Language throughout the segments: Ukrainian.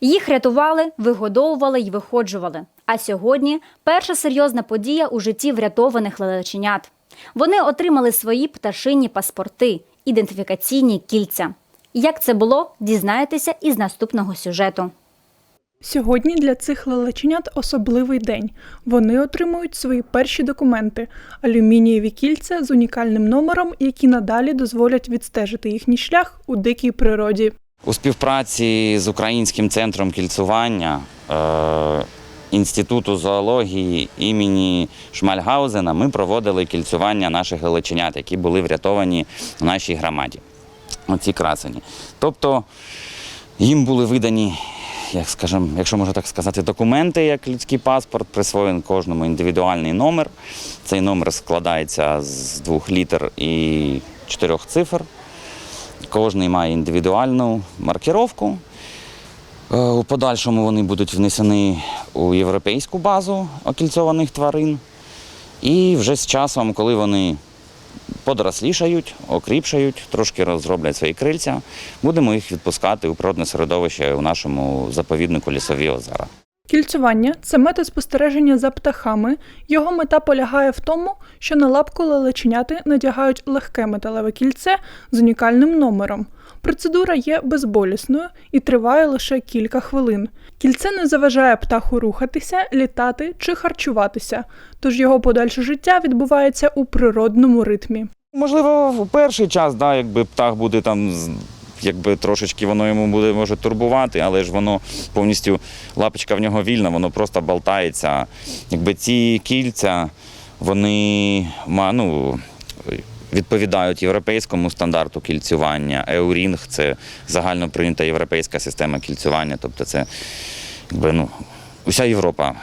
Їх рятували, вигодовували й виходжували. А сьогодні перша серйозна подія у житті врятованих лелеченят. Вони отримали свої пташині паспорти, ідентифікаційні кільця. Як це було, дізнаєтеся із наступного сюжету. Сьогодні для цих лелеченят особливий день. Вони отримують свої перші документи алюмінієві кільця з унікальним номером, які надалі дозволять відстежити їхній шлях у дикій природі. У співпраці з Українським центром кільцування е, Інституту зоології імені Шмальгаузена ми проводили кільцювання наших галиченят, які були врятовані в нашій громаді. Оці красені. Тобто їм були видані, як скажем, якщо можна так сказати, документи, як людський паспорт, присвоєн кожному індивідуальний номер. Цей номер складається з двох літер і чотирьох цифр. Кожний має індивідуальну маркіровку. Е, У подальшому вони будуть внесені у європейську базу окільцованих тварин. І вже з часом, коли вони подорослішають, окріпшають, трошки розроблять свої крильця, будемо їх відпускати у природне середовище у нашому заповіднику Лісові озера. Кільцювання це метод спостереження за птахами. Його мета полягає в тому, що на лапку лелеченяти надягають легке металеве кільце з унікальним номером. Процедура є безболісною і триває лише кілька хвилин. Кільце не заважає птаху рухатися, літати чи харчуватися, тож його подальше життя відбувається у природному ритмі. Можливо, в перший час, да, якби птах буде там, якби трошечки воно йому буде може турбувати, але ж воно повністю лапочка в нього вільна, воно просто болтається. Якби ці кільця, вони ну, відповідають європейському стандарту кільцювання. Еурінг це загально прийнята європейська система кільцювання. Тобто це якби, ну, уся Європа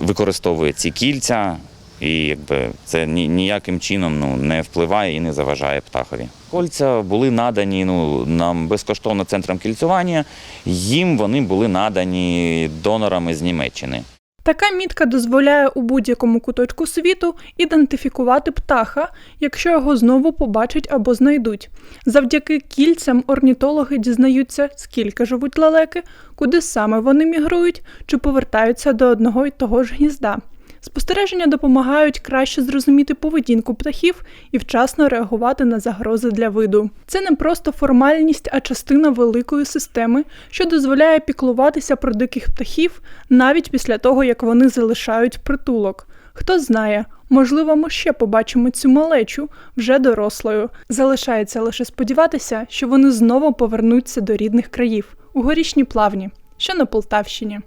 використовує ці кільця, і якби це ні- ніяким чином ну, не впливає і не заважає птахові. Кольця були надані ну, нам безкоштовно центром кільцювання. Їм вони були надані донорами з Німеччини. Така мітка дозволяє у будь-якому куточку світу ідентифікувати птаха, якщо його знову побачать або знайдуть. Завдяки кільцям орнітологи дізнаються, скільки живуть лелеки, куди саме вони мігрують чи повертаються до одного й того ж гнізда. Спостереження допомагають краще зрозуміти поведінку птахів і вчасно реагувати на загрози для виду. Це не просто формальність, а частина великої системи, що дозволяє піклуватися про диких птахів навіть після того, як вони залишають притулок. Хто знає, можливо, ми ще побачимо цю малечу вже дорослою. Залишається лише сподіватися, що вони знову повернуться до рідних країв у горішні плавні, що на Полтавщині.